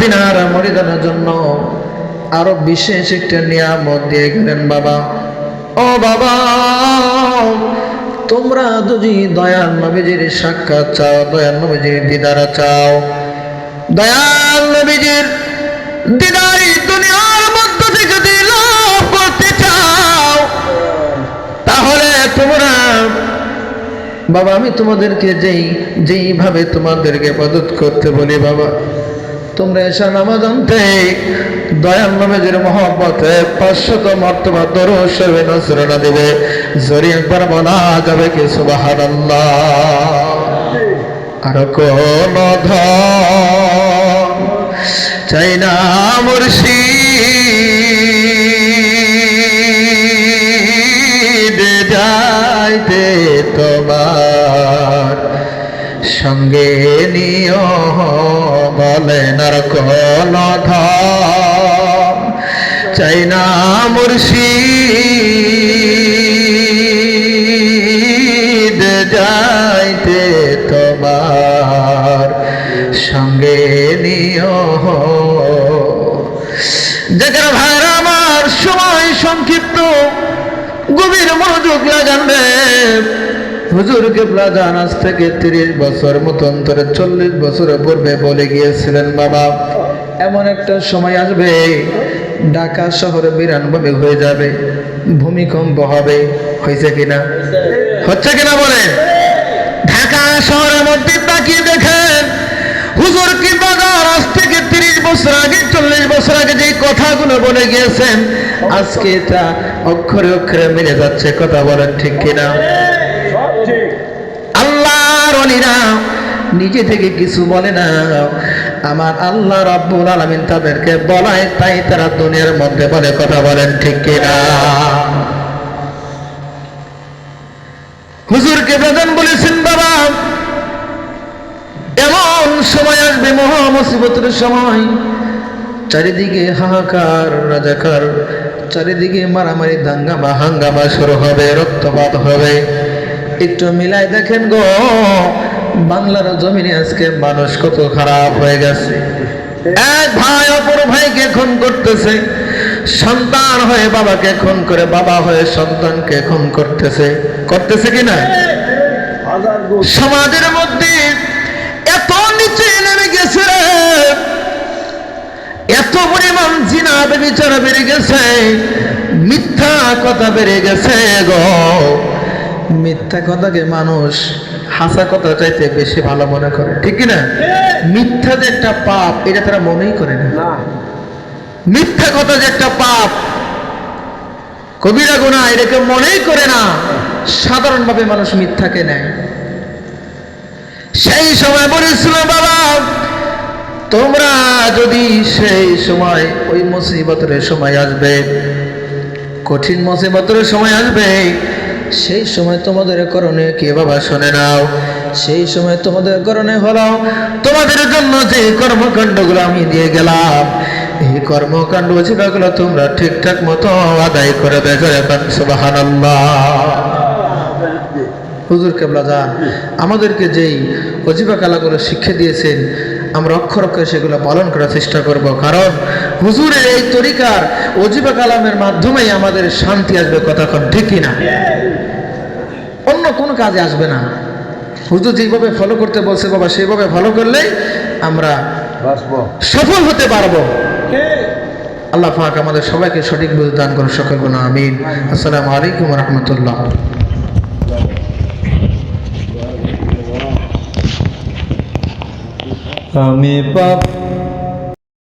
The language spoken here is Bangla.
তিনার মরিদানের জন্য আরও বিশেষ একটা নিয়ামত দিয়ে গেলেন বাবা। ও বাবা, তোমরা যদি দয়াল নবীজির সাক্ষাৎ চাও, দয়াল নবীজির দিদারা চাও, দয়াল নবীজির দিদারি বাবা, আমি তোমাদেরকে যেই, যেইভাবে তোমাদেরকে মদত করতে বলি বাবা, তোমরা এসা নামাজ আনতে। দয়াল নামাজের মহব্বতে পাঁচশত মর্তবা দরসবে নসরনা দেবে। জরি একবার বলা যাবে কি সুবাহান আর কোন চাই না মুর্শিদ, যাইতে সঙ্গে নিয় বলেন আর ধন চাই না মুর্শিদ যাইতে তোমার। সঙ্গে নিয় যেখানে ভাইরা হুজুর কেবলা জান আজ থেকে তিরিশ বছর মতন ধরে চল্লিশ বছরের পূর্বে বলে গিয়েছিলেন, বাবা, এমন একটা সময় আসবে, ঢাকা শহরে বিরানভাবে হয়ে যাবে, ভূমিকম্প হবে, হয়েছে কিনা? হচ্ছে কিনা বলেন ঢাকা শহরের মধ্যে তাকিয়ে দেখেন, হুজুর কি বাজার আজ থেকে তিরিশ বছর আগে, চল্লিশ বছর আগে যে কথাগুলো বলে গিয়েছেন, আজকে তা অক্ষরে অক্ষরে মিলে যাচ্ছে, কথা বলেন ঠিক কিনা? আল্লাহর অলিরা নিজে থেকে কিছু বলে না। আমার আল্লাহ রাব্বুল আলামিন তাদেরকে বলায় তাই তারা দুনিয়ার মধ্যে বলে কথা বলেন, ঠিক কিনা হুজুরকে বেদন বলেছেন, বাবা, এমন সময় আসবে, মহা মুসিবতের সময়। চারিদিকে হাহাকার, রাজাকার, চারিদিকে মারামারি, দাঙ্গামা, হাঙ্গামা শুরু হবে, রক্তপাত হবে। একটু মিলাই দেখেন গো। বাংলার জমিনে আজকে মানুষ কত খারাপ হয়ে গেছে। এক ভাই অপর ভাইকে খুন করতেছে। সন্তান হয়ে বাবাকে খুন করে বাবা হয়ে সন্তানকে খুন করতেছে। করতেছে কিনা সমাজের মধ্যে এত নিচে নেমে গেছে রে। এত পরিমাণ জিনা বিচারা বেড়ে গেছে। মিথ্যা কথা বেড়ে গেছে গো। মিথ্যা কথাকে মানুষ হাসা কথা চাইতে বেশি ভালো মনে করে। ঠিক না মিথ্যা যে একটা পাপ এটা তারা মনেই করে না। মিথ্যা কথা যে একটা পাপ কবিরা গুণা এটাকে মনেই করে না। সাধারণভাবে মানুষ মিথ্যাকে নেয়। সেই সময় বলেছিল বাবা তোমরা যদি সেই সময় ওই মুসিবতের সময় আসবে কঠিন মুসিবতের সময় আসবে সেই সময় তোমাদের করণে কে বাবা শুনে নাও? সেই সময় তোমাদের করণে হলো, তোমাদের জন্য যে কর্মকাণ্ডগুলো আমি দিয়ে গেলাম। এই কর্মকাণ্ড যেগুলো তোমরা ঠিকঠাক মতো আদায় করে এখন সুবাহান হুজুর কেবলা যান, আমাদেরকে যেই অজিবা কালাগুলো শিক্ষা দিয়েছেন আমরা অক্ষর অক্ষরে সেগুলো পালন করার চেষ্টা করব। কারণ হুজুরের এই তরিকার অজিবা কালামের মাধ্যমেই আমাদের শান্তি আসবে কথা কন? ঠিকই না অন্য কোনো কাজে আসবে না। হুজুর যেভাবে ফলো করতে বলছে বাবা সেভাবে ফলো করলেই আমরা সফল হতে পারব। আল্লাহ পাক আমাদের সবাইকে সঠিক বুঝ দান করুন সকল গুণ আমিন। আসসালামু আলাইকুম রহমতুল্লাহ। আমি পাপ